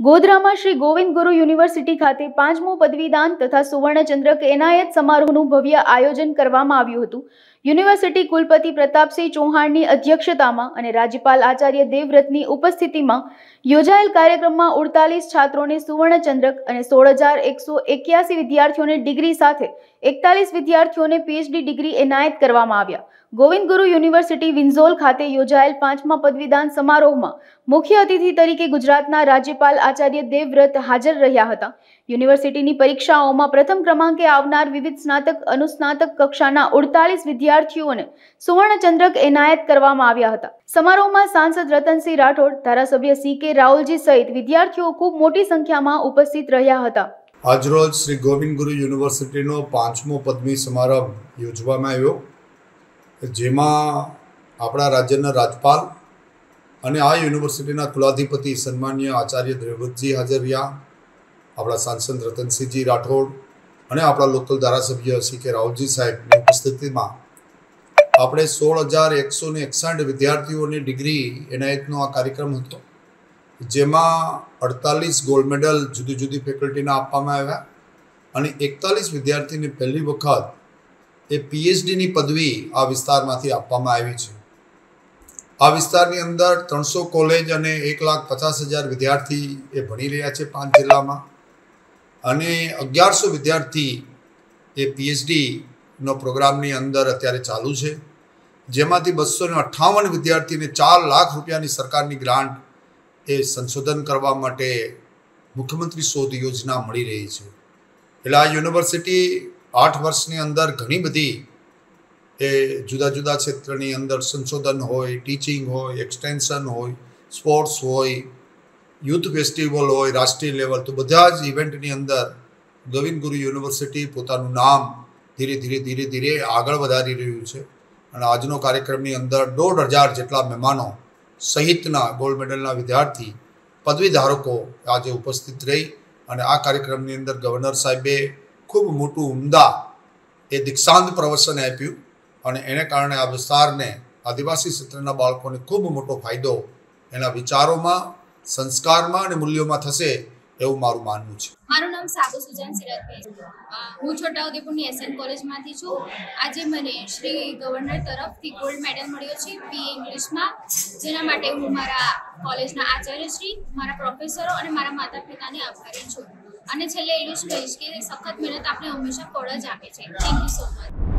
ગોધરામાં શ્રી ગોવિંદ ગુરુ યુનિવર્સિટી ખાતે પાંચમું પદવીદાન તથા સુવર્ણચંદ્રક એનાયત સમારોહનું ભવ્ય આયોજન કરવામાં આવ્યું હતું. યુનિવર્સિટી કુલપતિ પ્રતાપસિંહ ચૌહાણની અધ્યક્ષતામાં અને રાજ્યપાલ આચાર્ય દેવવ્રતની ઉપસ્થિતિમાં યોજાયેલ કાર્યક્રમમાં ઉડતાલીસ છાત્રોને સુવર્ણચંદ્રક અને સોળ હજાર એકસો એક્યાસી વિદ્યાર્થીઓને ડિગ્રી સાથે એકતાલીસ વિદ્યાર્થીઓને પીએચડી ડિગ્રી એનાયત કરવામાં આવ્યા. ગોવિંદ ગુરુ યુનિવર્સિટી વિન્ઝોલ ખાતે યોજાયેલ પાંચમા પદવીદાન સમારોહમાં મુખ્ય અતિથિ તરીકે ગુજરાતના રાજ્યપાલ આચાર્ય દેવવ્રત હાજર રહ્યા હતા. યુનિવર્સિટીની પરીક્ષાઓમાં પ્રથમ ક્રમાંકે આવનાર વિવિધ સ્નાતક, અનુસ્નાતક કક્ષાના ઉડતાલીસ વિદ્યાર્થીઓને સુવર્ણચંદ્રક એનાયત કરવામાં આવ્યા હતા. સમારોહમાં સાંસદ રતનસિંહ રાઠોડ, ધારાસભ્ય સી કે રાહુલજી સહિત વિદ્યાર્થીઓ ખૂબ મોટી સંખ્યામાં ઉપસ્થિત રહ્યા હતા. આજરોજ શ્રી ગોવિંદ ગુરુ યુનિવર્સિટીનો પાંચમો પદવી સમારંભ યોજવામાં આવ્યો. જેમાં આપણા રાજ્યના રાજપાલ અને આ યુનિવર્સિટીના કુલાધિપતિ સન્માન્ય આચાર્ય દ્રવતજી હાજર રહ્યા. આપણા સાંસદ રતનસિંહજી રાઠોડ અને આપણા લોકલ ધારાસભ્ય સી કે રાહુલજી સાહેબની ઉપસ્થિતિમાં આપણે સોળ હજાર એકસો ને એકસઠ વિદ્યાર્થીઓની ડિગ્રી એનાયતનો આ કાર્યક્રમ હતો, જેમાં અડતાલીસ ગોલ્ડ મેડલ જુદી જુદી ફેકલ્ટીના આપવામાં આવ્યા અને એકતાલીસ વિદ્યાર્થીને પહેલી વખત એ પીએચડીની પદવી આ વિસ્તારમાંથી આપવામાં આવી છે. આ વિસ્તારની અંદર ત્રણસો કોલેજ અને એક લાખ પચાસ હજાર વિદ્યાર્થી એ ભણી રહ્યા છે પાંચ જિલ્લામાં. અને અગિયારસો વિદ્યાર્થી એ પીએચડીનો પ્રોગ્રામની અંદર અત્યારે ચાલુ છે. જેમાંથી બસો અઠ્ઠાવન વિદ્યાર્થીને ચાર લાખ રૂપિયાની સરકારની ગ્રાન્ટ એ સંશોધન કરવા માટે મુખ્યમંત્રી શોધ યોજના મળી રહી છે. એટલે આ યુનિવર્સિટી આઠ વર્ષની અંદર ઘણી બધી એ જુદા જુદા ક્ષેત્રની અંદર સંશોધન હોય, ટીચિંગ હોય, એક્સટેન્શન હોય, સ્પોર્ટ્સ હોય, યુથ ફેસ્ટિવલ હોય, રાષ્ટ્રીય લેવલ, તો બધા જ ઇવેન્ટની અંદર ગોવિંદ ગુરુ યુનિવર્સિટી પોતાનું નામ ધીરે ધીરે ધીરે ધીરે આગળ વધારી રહ્યું છે. અને આજનો કાર્યક્રમની અંદર દોઢ હજાર જેટલા મહેમાનો સહિતના ગોલ્ડ મેડલના વિદ્યાર્થી, પદવી ધારકો આજે ઉપસ્થિત રહી અને આ કાર્યક્રમની અંદર ગવર્નર સાહેબે ખૂબ મોટું ઉમદા એ દીક્ષાંત પ્રવચન આપ્યું. અને એને કારણે આ વિસ્તારને આદિવાસી ક્ષેત્રના બાળકોને ખૂબ મોટો ફાયદો એના વિચારોમાં, સંસ્કારમાં અને મૂલ્યોમાં થશે એવું મારું માનવું છે. મારું નામ સાબુ સુજાન સિરાજભાઈ હું છોટાઉદેપુરની એસએન કોલેજમાંથી છું. આજે મને શ્રી ગવર્નર તરફથી ગોલ્ડ મેડલ મળ્યો છે પી ઇંગ્લિશમાં, જેના માટે હું મારા કોલેજના આચાર્યશ્રી મારા પ્રોફેસરો અને મારા માતા પિતાને આભારી છું. અને છેલ્લે એટલું જ કહીશ કે સખત મહેનત આપણે હંમેશા ફળ જ આપે છે. Thank you so much